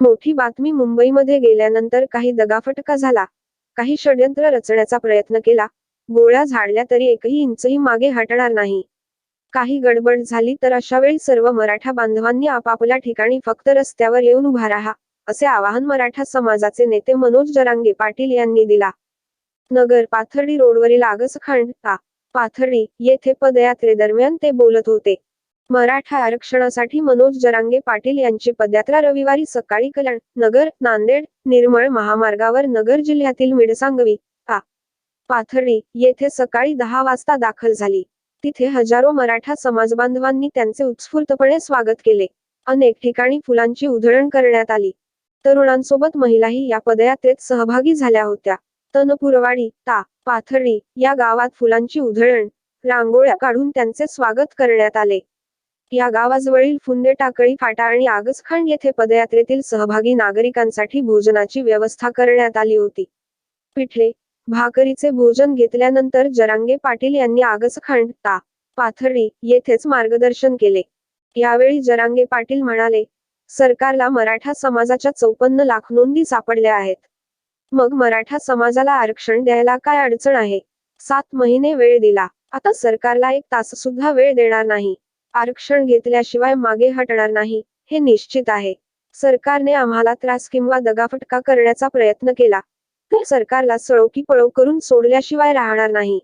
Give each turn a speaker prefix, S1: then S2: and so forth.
S1: मोठी बातमी मुंबईमध्ये गेल्यानंतर काही दगाफटका झाला. काही षड्यंत्र रचण्याचा प्रयत्न केला. गोळ्या झाडल्या तरी एकही इंचही मागे हटणार नाही. काही गडबड झाली तर अशा वेळी सर्व मराठा बांधवांनी आपापल्या ठिकाणी फक्त रस्त्यावर येऊन उभा राहा असे आवाहन मराठा समाजाचे नेते मनोज जरांगे पाटील यांनी दिला. नगर पाथर्डी रोडवरील आगसखांड पाथर्डी येथे पदयात्रेदरम्यान ते बोलत होते. मराठा आरक्षणासाठी मनोज जरांगे पाटील यांची पदयात्रा रविवारी सकाळी कल्याण नगर नांदेड निर्मळ महामार्गावर नगर जिल्ह्यातील मिडसांगवी आ पाथर्डी येथे सकाळी दहा वाजता दाखल झाली. तिथे हजारो मराठा समाजबांधवांनी त्यांचे उत्स्फूर्तपणे स्वागत केले. अनेक ठिकाणी फुलांची उधळण करण्यात आली. तरुणांसोबत महिलाही या पदयात्रेत सहभागी झाल्या होत्या. तनपुरवाडी ता पाथर्डी या गावात फुलांची उधळण रांगोळ्या काढून त्यांचे स्वागत करण्यात आले. या गावाजवळील फुंदे टाकळी फाटा आणि आगसखांड येथे पदयात्रेतील सहभागी नागरिकांसाठी भोजनाची व्यवस्था करण्यात आली होती. पिठले भाकरीचे भोजन घेतल्यानंतर जरांगे पाटील यांनी आगसखांड ता पाथर्डी येथेच मार्गदर्शन केले. यावेळी जरांगे पाटील म्हणाले सरकारला मराठा समाजाच्या चौपन्न लाख नोंदी सापडल्या आहेत. मग मराठा समाजाला आरक्षण द्यायला काय अडचण आहे? सात महिने वेळ दिला. आता सरकारला एक तास सुद्धा वेळ देणार नाही. आरक्षण घेतल्याशिवाय मागे हटणार नाही हे निश्चित आहे. सरकारने आम्हाला त्रास किंवा दगाफटका करण्याचा प्रयत्न केला. तर सरकारला सळो की पळो करून सोडल्याशिवाय राहणार नाही.